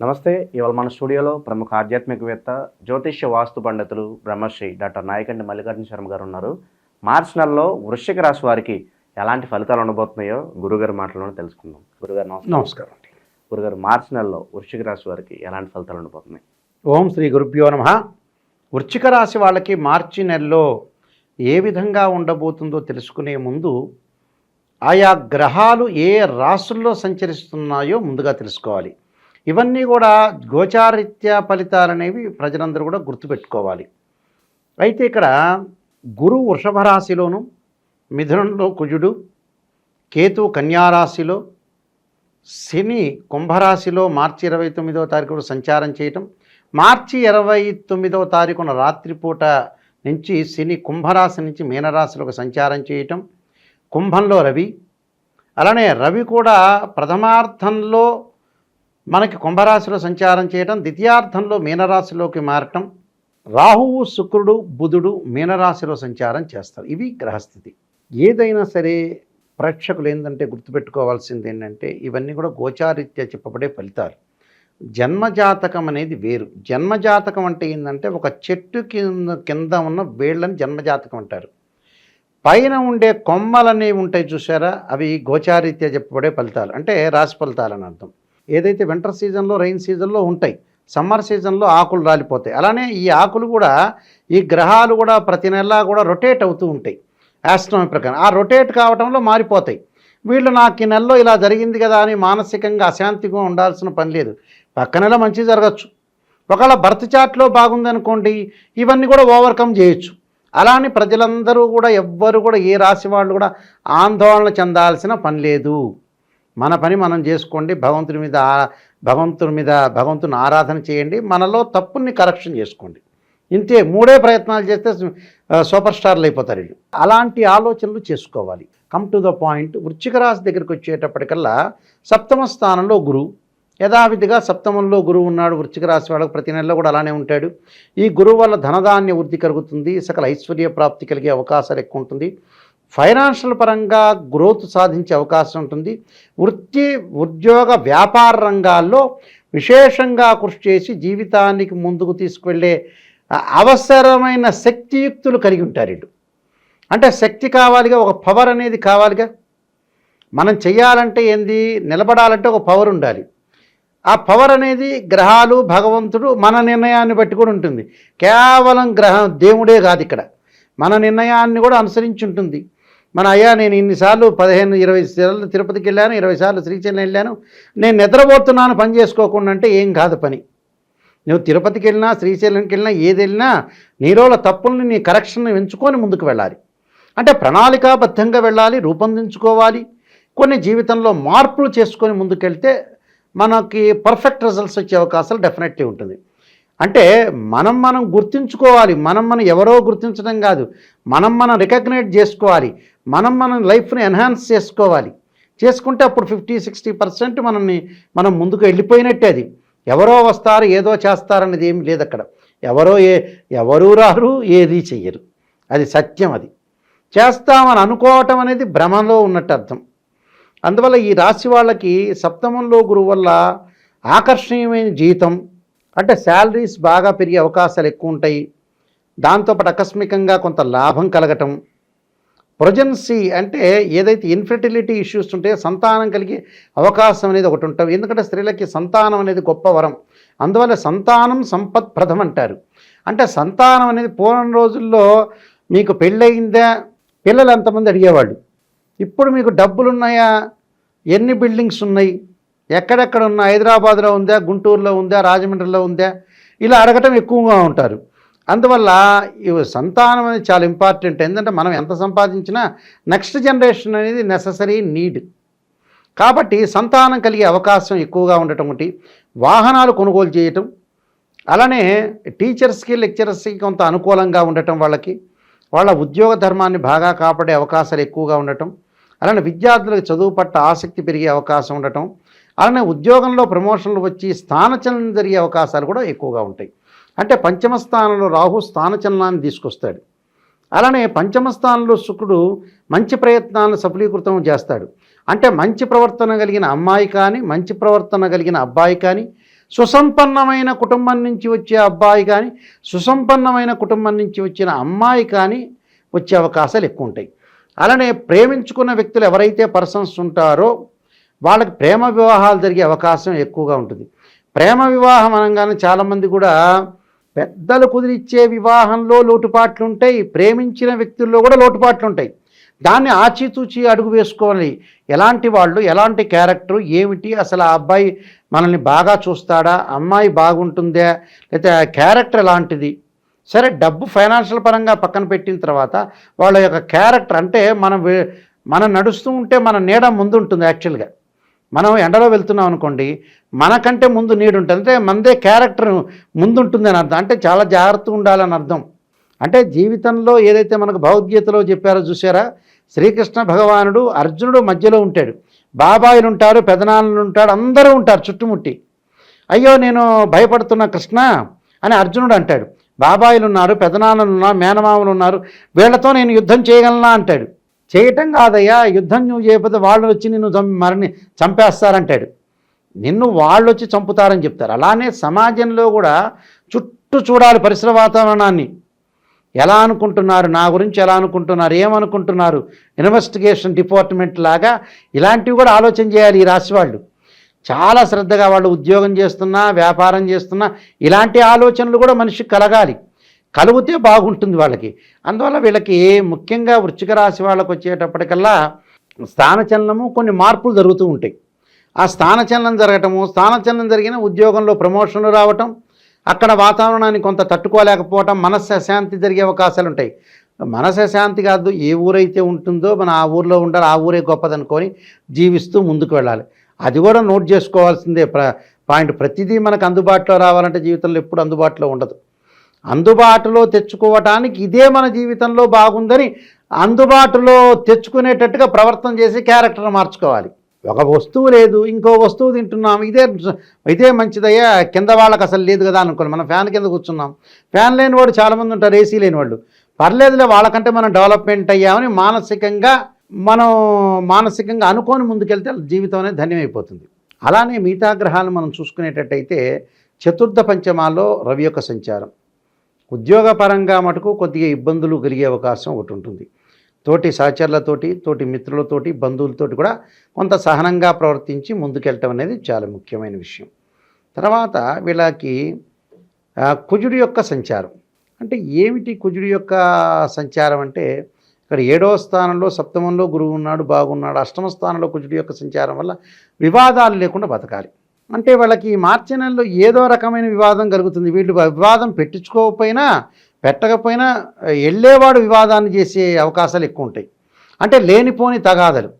నమస్తే ఇవాళ మన స్టూడియోలో ప్రముఖ ఆధ్యాత్మికవేత్త జ్యోతిష్య వాస్తు పండితులు బ్రహ్మశ్రీ డాక్టర్ నాయకండి మల్లికార్జున శర్మ గారు ఉన్నారు. మార్చి నెలలో వృశ్చిక రాశి వారికి ఎలాంటి ఫలితాలు ఉండబోతున్నాయో గురుగారి మాటలను తెలుసుకుందాం. గురుగారు నమస్కారం. నమస్కారం అండి. గురుగారు మార్చి నెలలో వృశ్చిక రాశి వారికి ఎలాంటి ఫలితాలు ఉండబోతున్నాయి? ఓం శ్రీ గురుభ్యో నమ. వృశ్చిక రాశి వాళ్ళకి మార్చి నెలలో ఏ విధంగా ఉండబోతుందో తెలుసుకునే ముందు ఆయా గ్రహాలు ఏ రాసుల్లో సంచరిస్తున్నాయో ముందుగా తెలుసుకోవాలి. ఇవన్నీ కూడా గోచారిత్య ఫలితాలు అనేవి ప్రజలందరూ కూడా గుర్తుపెట్టుకోవాలి. అయితే ఇక్కడ గురు వృషభ రాశిలోను మిథునంలో కుజుడు కేతు కన్యారాశిలో శని కుంభరాశిలో మార్చి ఇరవై తొమ్మిదవ తారీఖున సంచారం చేయటం మార్చి ఇరవై తొమ్మిదవ తారీఖున రాత్రిపూట నుంచి శని కుంభరాశి నుంచి మీనరాశిలోకి సంచారం చేయటం కుంభంలో రవి అలానే రవి కూడా ప్రథమార్థంలో మనకి కుంభరాశిలో సంచారం చేయటం ద్వితీయార్థంలో మీనరాశిలోకి మారటం రాహువు శుక్రుడు బుధుడు మీనరాశిలో సంచారం చేస్తారు. ఇవి గ్రహస్థితి. ఏదైనా సరే ప్రేక్షకులు ఏంటంటే గుర్తుపెట్టుకోవాల్సింది ఏంటంటే ఇవన్నీ కూడా గోచారీత్యా చెప్పబడే ఫలితాలు. జన్మజాతకం అనేది వేరు. జన్మజాతకం అంటే ఏంటంటే ఒక చెట్టు కింద కింద ఉన్న వేళ్ళని జన్మజాతకం అంటారు. పైన ఉండే కొమ్మలనేవి ఉంటాయి చూసారా? అవి గోచారీత్యా చెప్పబడే ఫలితాలు. అంటే రాశి ఫలితాలు అని అర్థం. ఏదైతే వింటర్ సీజన్లో రైన్ సీజన్లో ఉంటాయి సమ్మర్ సీజన్లో ఆకులు రాలిపోతాయి. అలానే ఈ ఆకులు కూడా ఈ గ్రహాలు కూడా ప్రతి నెలా కూడా రొటేట్ అవుతూ ఉంటాయి. ఆస్ట్రానమీ ప్రకారం. ఆ రొటేట్ కావడంలో మారిపోతాయి. వీళ్ళు నాకు ఈ నెలలో ఇలా జరిగింది కదా అని మానసికంగా అశాంతిగా ఉండాల్సిన పని లేదు. పక్క నెల మంచి జరగచ్చు. ఒకవేళ బర్త్ చాట్లో బాగుందనుకోండి ఇవన్నీ కూడా ఓవర్కమ్ చేయొచ్చు. అలానే ప్రజలందరూ కూడా ఎవ్వరు కూడా ఏ రాశి వాళ్ళు కూడా ఆందోళన చెందాల్సిన పని లేదు. మన పని మనం చేసుకోండి భగవంతుని మీద భగవంతుని మీద భగవంతుని ఆరాధన చేయండి మనలో తప్పుని కరెక్షన్ చేసుకోండి. ఇంతే మూడే ప్రయత్నాలు చేస్తే సూపర్ స్టార్లు అయిపోతారు వీళ్ళు. అలాంటి ఆలోచనలు చేసుకోవాలి. కమ్ టు ద పాయింట్ వృశ్చిక రాశి దగ్గరికి వచ్చేటప్పటికల్లా సప్తమ స్థానంలో గురువు. యథావిధిగా సప్తమంలో గురువు ఉన్నాడు వృశ్చిక రాశి వాళ్ళకు ప్రతి నెలలో కూడా అలానే ఉంటాడు. ఈ గురువు వల్ల ధనధాన్య వృద్ధి కలుగుతుంది సకల ఐశ్వర్య ప్రాప్తి కలిగే అవకాశాలు ఎక్కువ ఉంటుంది. ఫైనాన్షియల్ పరంగా గ్రోత్ సాధించే అవకాశం ఉంటుంది. వృత్తి ఉద్యోగ వ్యాపార రంగాల్లో విశేషంగా కృషి చేసి జీవితానికి ముందుకు తీసుకువెళ్ళే అవసరమైన శక్తియుక్తులు కలిగి ఉంటారు ఇటు అంటే శక్తి కావాలిగా ఒక పవర్ అనేది కావాలిగా. మనం చేయాలంటే ఏంది? నిలబడాలంటే ఒక పవర్ ఉండాలి. ఆ పవర్ అనేది గ్రహాలు భగవంతుడు మన నిర్ణయాన్ని బట్టి కూడా ఉంటుంది. కేవలం గ్రహం దేవుడే కాదు ఇక్కడ. మన నిర్ణయాన్ని కూడా అనుసరించి ఉంటుంది. మన అయ్యా నేను ఇన్నిసార్లు పదిహేను ఇరవై సార్లు తిరుపతికి వెళ్ళాను ఇరవై సార్లు శ్రీశైలం వెళ్ళాను. నేను నిద్రపోతున్నాను పని చేసుకోకుండా అంటే ఏం కాదు పని. నువ్వు తిరుపతికి వెళ్ళినా శ్రీశైలంకి వెళ్ళినా ఏది వెళ్ళినా నీలోల తప్పుల్ని నీ కరెక్షన్ ఎంచుకొని ముందుకు వెళ్ళాలి. అంటే ప్రణాళికాబద్ధంగా వెళ్ళాలి రూపొందించుకోవాలి. కొన్ని జీవితంలో మార్పులు చేసుకొని ముందుకెళ్తే మనకి పర్ఫెక్ట్ రిజల్ట్స్ వచ్చే అవకాశాలు డెఫినెట్లీ ఉంటుంది. అంటే మనం మనం గుర్తించుకోవాలి. మనం మనం ఎవరో గుర్తించడం కాదు. మనం మనం రికగ్నైజ్ చేసుకోవాలి. మనం మనం లైఫ్ని ఎన్హాన్స్ చేసుకోవాలి. చేసుకుంటే అప్పుడు ఫిఫ్టీ సిక్స్టీ పర్సెంట్ మనల్ని మనం ముందుకు వెళ్ళిపోయినట్టే అది. ఎవరో వస్తారు ఏదో చేస్తారనేది ఏమి లేదు అక్కడ. ఎవరో ఏ ఎవరూ రారు ఏది చెయ్యరు. అది సత్యం అది. చేస్తామని అనుకోవటం అనేది భ్రమంలో ఉన్నట్టు అర్థం. అందువల్ల ఈ రాశి వాళ్ళకి సప్తమంలో గురువు వల్ల ఆకర్షణీయమైన జీతం అంటే శాలరీస్ బాగా పెరిగే అవకాశాలు ఎక్కువ ఉంటాయి. దాంతోపాటు ఆకస్మికంగా కొంత లాభం కలగటం. ప్రొజెన్సీ అంటే ఏదైతే ఇన్ఫెర్టిలిటీ ఇష్యూస్ ఉంటాయో సంతానం కలిగే అవకాశం అనేది ఒకటి ఉంటుంది. ఎందుకంటే స్త్రీలకి సంతానం అనేది గొప్ప వరం. అందువల్ల సంతానం సంపత్ప్రదం అంటారు. అంటే సంతానం అనేది పూర్వం రోజుల్లో మీకు పెళ్ళయిందా? పిల్లలు ఎంతమంది అడిగేవాళ్ళు? ఇప్పుడు మీకు డబ్బులు ఉన్నాయా ఎన్ని బిల్డింగ్స్ ఉన్నాయి? ఎక్కడెక్కడ ఉన్నా హైదరాబాద్లో ఉందా గుంటూరులో ఉందా రాజమండ్రిలో ఉందా ఇలా అడగటం ఎక్కువగా ఉంటారు. అందువల్ల ఇవి సంతానం అనేది చాలా ఇంపార్టెంట్. ఎందుకంటే మనం ఎంత సంపాదించినా నెక్స్ట్ జనరేషన్ అనేది నెససరీ నీడ్ కాబట్టి సంతానం కలిగే అవకాశం ఎక్కువగా ఉండటం ఒకటి. వాహనాలు కొనుగోలు చేయటం. అలానే టీచర్స్కి లెక్చరర్స్కి కొంత అనుకూలంగా ఉండటం వాళ్ళకి. వాళ్ళ ఉద్యోగ ధర్మాన్ని బాగా కాపాడే అవకాశాలు ఎక్కువగా ఉండటం. అలానే విద్యార్థులకు చదువు పట్ల ఆసక్తి పెరిగే అవకాశం ఉండటం. అలానే ఉద్యోగంలో ప్రమోషన్లు వచ్చి స్థానచలనం జరిగే అవకాశాలు కూడా ఎక్కువగా ఉంటాయి. అంటే పంచమ స్థానంలో రాహు స్థానచలనాన్ని తీసుకొస్తాడు. అలానే పంచమ స్థానంలో శుక్రుడు మంచి ప్రయత్నాలను సఫలీకృతం చేస్తాడు. అంటే మంచి ప్రవర్తన కలిగిన అమ్మాయి కానీ మంచి ప్రవర్తన కలిగిన అబ్బాయి కానీ సుసంపన్నమైన కుటుంబం నుంచి వచ్చే అబ్బాయి కానీ సుసంపన్నమైన కుటుంబం నుంచి వచ్చిన అమ్మాయి కానీ వచ్చే అవకాశాలు ఎక్కువ ఉంటాయి. అలానే ప్రేమించుకున్న వ్యక్తులు ఎవరైతే పర్సన్స్ ఉంటారో వాళ్ళకి ప్రేమ వివాహాలు జరిగే అవకాశం ఎక్కువగా ఉంటుంది. ప్రేమ వివాహం అనగానే చాలామంది కూడా పెద్దలు కుదిరిచ్చే వివాహంలో లోటుపాట్లు ఉంటాయి ప్రేమించిన వ్యక్తుల్లో కూడా లోటుపాట్లు ఉంటాయి. దాన్ని ఆచితూచి అడుగు వేసుకోవాలి. ఎలాంటి వాళ్ళు ఎలాంటి క్యారెక్టర్ ఏమిటి అసలు ఆ అబ్బాయి మనల్ని బాగా చూస్తాడా అమ్మాయి బాగుంటుందా లేకపోతే క్యారెక్టర్ ఎలాంటిది? సరే డబ్బు ఫైనాన్షియల్ పరంగా పక్కన పెట్టిన తర్వాత వాళ్ళ యొక్క క్యారెక్టర్ అంటే మనం మనం నడుస్తూ ఉంటే మన నీడ ముందు ఉంటుంది యాక్చువల్గా. మనం ఎండలో వెళ్తున్నాం అనుకోండి మనకంటే ముందు నీడు ఉంటుంది అంటే మనదే క్యారెక్టర్ ముందు ఉంటుంది అని అర్థం. అంటే చాలా జాగ్రత్తగా ఉండాలని అర్థం. అంటే జీవితంలో ఏదైతే మనకు భగవద్గీతలో చెప్పారో చూసారా? శ్రీకృష్ణ భగవానుడు అర్జునుడు మధ్యలో ఉంటాడు. బాబాయిలు ఉంటారు పెదనాన్నలు ఉంటాడు అందరూ ఉంటారు చుట్టుముట్టి. అయ్యో నేను భయపడుతున్న కృష్ణ అని అర్జునుడు అంటాడు. బాబాయిలు ఉన్నారు పెదనాన్నలు ఉన్నారు మేనమామలు ఉన్నారు. వీళ్ళతో నేను యుద్ధం చేయగలనా అంటాడు. చేయటం కాదయ్యా యుద్ధం నువ్వు చేయకపోతే వాళ్ళు వచ్చి నిన్ను చం మరణి చంపేస్తారంటాడు. నిన్ను వాళ్ళు వచ్చి చంపుతారని చెప్తారు. అలానే సమాజంలో కూడా చుట్టూ చూడాలి పరిసర వాతావరణాన్ని. ఎలా అనుకుంటున్నారు? నా గురించి ఎలా అనుకుంటున్నారు? ఏమనుకుంటున్నారు? ఇన్వెస్టిగేషన్ డిపార్ట్మెంట్ లాగా ఇలాంటివి కూడా ఆలోచన చేయాలి ఈ రాశి వాళ్ళు. చాలా శ్రద్ధగా వాళ్ళు ఉద్యోగం చేస్తున్నా వ్యాపారం చేస్తున్నా ఇలాంటి ఆలోచనలు కూడా మనిషికి కలగాలి. కలిగితే బాగుంటుంది వాళ్ళకి. అందువల్ల వీళ్ళకి ముఖ్యంగా వృచ్చిక రాశి వాళ్ళకి వచ్చేటప్పటికల్లా స్థానచలనము కొన్ని మార్పులు జరుగుతూ ఉంటాయి. ఆ స్థానచలనం జరగటము స్థానచలనం జరిగిన ఉద్యోగంలో ప్రమోషన్లు రావటం అక్కడ వాతావరణాన్ని కొంత తట్టుకోలేకపోవటం మనస్సు అశాంతి జరిగే అవకాశాలు ఉంటాయి. మనసు అశాంతి కాదు ఏ ఊరైతే ఉంటుందో మన ఆ ఊర్లో ఉండాలి ఆ ఊరే గొప్పదనుకొని జీవిస్తూ ముందుకు వెళ్ళాలి. అది కూడా నోట్ చేసుకోవాల్సిందే. ప్ర పాయింట్ ప్రతిదీ మనకు అందుబాటులో రావాలంటే జీవితంలో ఎప్పుడు అందుబాటులో ఉండదు. అందుబాటులో తెచ్చుకోవటానికి ఇదే మన జీవితంలో బాగుందని అందుబాటులో తెచ్చుకునేటట్టుగా ప్రవర్తన చేసి క్యారెక్టర్ మార్చుకోవాలి. ఒక వస్తువు లేదు ఇంకో వస్తువు తింటున్నాం ఇదే ఇదే మంచిదయ్యా కింద వాళ్ళకి అసలు లేదు కదా అనుకోండి. మనం ఫ్యాన్ కింద కూర్చున్నాం. ఫ్యాన్ లేని వాడు చాలామంది ఉంటారు ఏసీ లేని వాళ్ళు. పర్లేదులే వాళ్ళకంటే మనం డెవలప్మెంట్ అయ్యామని మానసికంగా మనం మానసికంగా అనుకోని ముందుకెళ్తే జీవితం అనేది ధన్యమైపోతుంది. అలానే మిగతా గ్రహాలను మనం చూసుకునేటట్టయితే చతుర్థ పంచమాల్లో రవి యొక్క సంచారం. ఉద్యోగపరంగా మటుకు కొద్దిగా ఇబ్బందులు కలిగే అవకాశం ఒకటి ఉంటుంది. తోటి సహచరులతోటి తోటి మిత్రులతోటి బంధువులతోటి కూడా కొంత సహనంగా ప్రవర్తించి ముందుకెళ్ళటం అనేది చాలా ముఖ్యమైన విషయం. తర్వాత వీళ్ళకి కుజుడి యొక్క సంచారం. అంటే ఏమిటి కుజుడి యొక్క సంచారం అంటే ఇక్కడ ఏడవ స్థానంలో సప్తమంలో గురువు ఉన్నాడు బాగున్నాడు అష్టమ స్థానంలో కుజుడి యొక్క సంచారం వల్ల వివాదాలు లేకుండా బతకాలి. అంటే వాళ్ళకి ఈ మార్చి నెలలో ఏదో రకమైన వివాదం కలుగుతుంది. వీళ్ళు వివాదం పెట్టించుకోకపోయినా పెట్టకపోయినా వెళ్ళేవాడు వివాదాన్ని చేసే అవకాశాలు ఎక్కువ ఉంటాయి. అంటే లేనిపోని తగాదలు.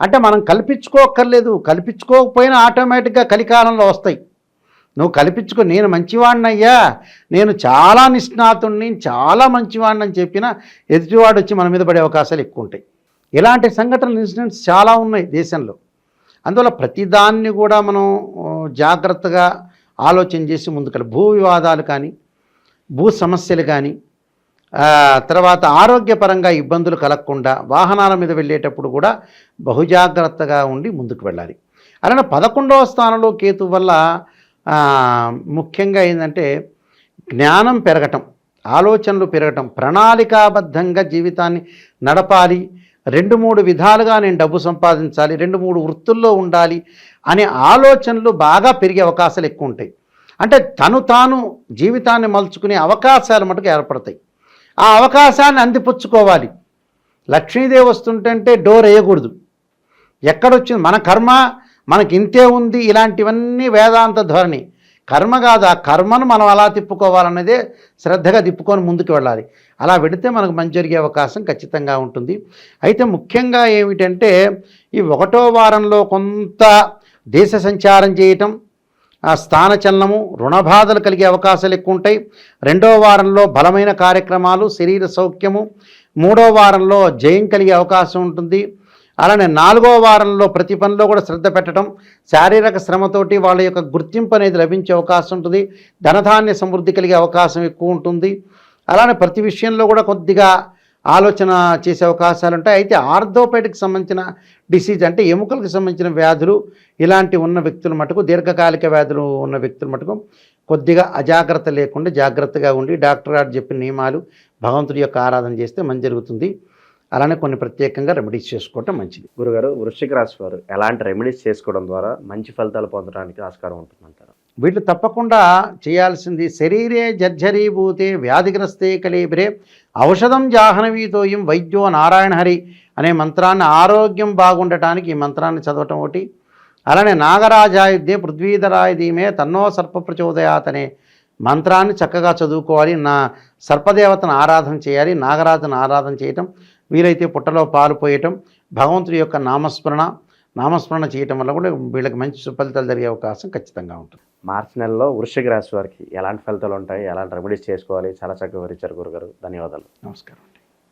అంటే మనం కల్పించుకోక్కర్లేదు. కల్పించుకోకపోయినా ఆటోమేటిక్గా కలికాలంలో వస్తాయి. నువ్వు కల్పించుకో నేను మంచివాడినయ్యా నేను చాలా నిష్ణాతుణ్ణి చాలా మంచివాడిని అని చెప్పినా ఎదుటివాడు వచ్చి మన మీద పడే అవకాశాలు ఎక్కువ ఉంటాయి. ఇలాంటి సంఘటనలు ఇన్సిడెంట్స్ చాలా ఉన్నాయి దేశంలో. అందువల్ల ప్రతిదాన్ని కూడా మనం జాగ్రత్తగా ఆలోచన చేసి ముందుకెళ్ళి. భూ వివాదాలు కానీ భూ సమస్యలు కానీ తర్వాత ఆరోగ్యపరంగా ఇబ్బందులు కలగకుండా వాహనాల మీద వెళ్ళేటప్పుడు కూడా బహుజాగ్రత్తగా ఉండి ముందుకు వెళ్ళాలి. అలానే పదకొండవ స్థానంలో కేతు వల్ల ముఖ్యంగా ఏంటంటే జ్ఞానం పెరగటం ఆలోచనలు పెరగటం ప్రణాళికాబద్ధంగా జీవితాన్ని నడపాలి రెండు మూడు విధాలుగా నేను డబ్బు సంపాదించాలి రెండు మూడు వృత్తుల్లో ఉండాలి అనే ఆలోచనలు బాగా పెరిగే అవకాశాలు ఎక్కువ ఉంటాయి. అంటే తను తాను జీవితాన్ని మలుచుకునే అవకాశాలు మటుకు ఏర్పడతాయి. ఆ అవకాశాన్ని అందిపుచ్చుకోవాలి. లక్ష్మీదేవి వస్తుంటే డోర్ వేయకూడదు. ఎక్కడొచ్చింది? మన కర్మ మనకి ఇంతే ఉంది ఇలాంటివన్నీ వేదాంత ధోరణి. కర్మ కాదు ఆ కర్మను మనం అలా తిప్పుకోవాలన్నదే శ్రద్ధగా తిప్పుకొని ముందుకు వెళ్ళాలి. అలా వెళితే మనకు మంచి జరిగే అవకాశం ఖచ్చితంగా ఉంటుంది. అయితే ముఖ్యంగా ఏమిటంటే ఈ ఒకటో వారంలో కొంత దేశ సంచారం చేయటం ఆ స్థానచలనము రుణబాధలు కలిగే అవకాశాలు ఎక్కువ ఉంటాయి. రెండో వారంలో బలమైన కార్యక్రమాలు శరీర సౌఖ్యము మూడో వారంలో జయం కలిగే అవకాశం ఉంటుంది. అలానే నాలుగో వారంలో ప్రతి పనిలో కూడా శ్రద్ధ పెట్టడం శారీరక శ్రమతోటి వాళ్ళ యొక్క గుర్తింపు అనేది లభించే అవకాశం ఉంటుంది. ధనధాన్య సమృద్ధి కలిగే అవకాశం ఎక్కువ ఉంటుంది. అలానే ప్రతి విషయంలో కూడా కొద్దిగా ఆలోచన చేసే అవకాశాలు ఉంటాయి. అయితే ఆర్థోపేటిక్ సంబంధించిన డిసీజ్ అంటే ఎముకలకు సంబంధించిన వ్యాధులు ఇలాంటి ఉన్న వ్యక్తుల మటుకు దీర్ఘకాలిక వ్యాధులు ఉన్న వ్యక్తుల మటుకు కొద్దిగా అజాగ్రత్త లేకుండా జాగ్రత్తగా ఉండి డాక్టర్ గారు చెప్పిన నియమాలు భగవంతుడి యొక్క ఆరాధన చేస్తే మంచి జరుగుతుంది. అలానే కొన్ని ప్రత్యేకంగా రెమెడీస్ చేసుకోవటం మంచిది. గురుగారు వృశ్చిక రాశి వారు ఎలాంటి రెమెడీస్ చేసుకోవడం ద్వారా మంచి ఫలితాలు పొందడానికి ఆస్కారం ఉంటుందంటారు? వీళ్ళు తప్పకుండా చేయాల్సింది శరీరే జర్జరీభూతే వ్యాధిగ్రస్తే కలేబిరే ఔషధం జాహ్నవీతోయం వైద్యో నారాయణ హరి అనే మంత్రాన్ని ఆరోగ్యం బాగుండటానికి ఈ మంత్రాన్ని చదవటం ఒకటి. అలానే నాగరాజాయుద్ధే పృథ్వీధరాయ ధీమే తన్నో సర్ప ప్రచోదయాత్ అనే మంత్రాన్ని చక్కగా చదువుకోవాలి. నా సర్పదేవతను ఆరాధన చేయాలి. నాగరాజును ఆరాధన చేయటం వీలైతే పుట్టలో పాలు పోయటం భగవంతుడి యొక్క నామస్మరణ నామస్మరణ చేయటం వల్ల కూడా వీళ్ళకి మంచి సుఫలితాలు జరిగే అవకాశం ఖచ్చితంగా ఉంటుంది. మార్చి నెలలో వృషిక రాశి వారికి ఎలాంటి ఫలితాలు ఉంటాయి? ఎలాంటి రెమెడీస్ చేసుకోవాలి? చాలా చక్కగా వివరించారు గురుగారు. ధన్యవాదాలు. నమస్కారం